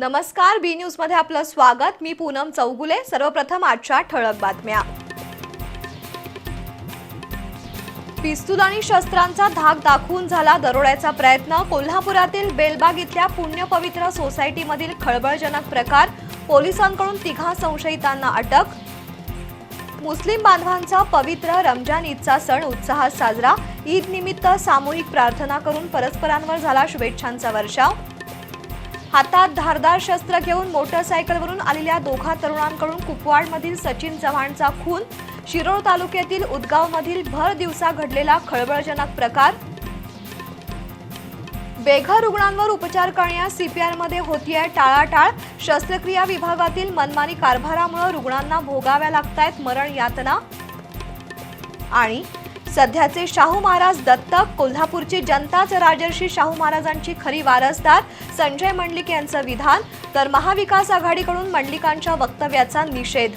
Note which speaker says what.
Speaker 1: नमस्कार बी न्यूजमध्ये आपलं स्वागत. मी पूनम चौगुले. सर्वप्रथम आजच्या ठळक बातम्या. पिस्तूल आणि शस्त्रांचा धाक दाखवून झाला दरोड्याचा प्रयत्न. कोल्हापुरातील बेलबाग इथल्या पुण्यपवित्र सोसायटीमधील खळबळजनक प्रकार पोलिसांकडून तिघा संशयितांना अटक. मुस्लिम बांधवांचा पवित्र रमजान ईदचा सण उत्साहात साजरा. ईद निमित्त सामूहिक प्रार्थना करून परस्परांवर झाला शुभेच्छांचा वर्षाव. हातात धारदार शस्त्र घेऊन मोटरसायकलवरून आलेल्या दोघा तरुणांकडून कुपवाडमधील सचिन चव्हाणचा खून. शिरोळ तालुक्यातील उदगावमधील भर दिवसा घडलेला खळबळजनक प्रकार. बेघर रुग्णांवर उपचार करण्यास सीपीआरमध्ये होतीये टाळाटाळ. शस्त्रक्रिया विभागातील मनमानी कारभारामुळे रुग्णांना भोगाव्या लागतायत मरण यातना. आणि सध्याचे शाहू महाराज दत्तक कोल्हापूरची जनताच राजर्षी शाहू महाराजांची खरी वारसदार संजय मंडलिक यांचं विधान तर महाविकास आघाडीकडून मंडलिकांच्या वक्तव्याचा निषेध.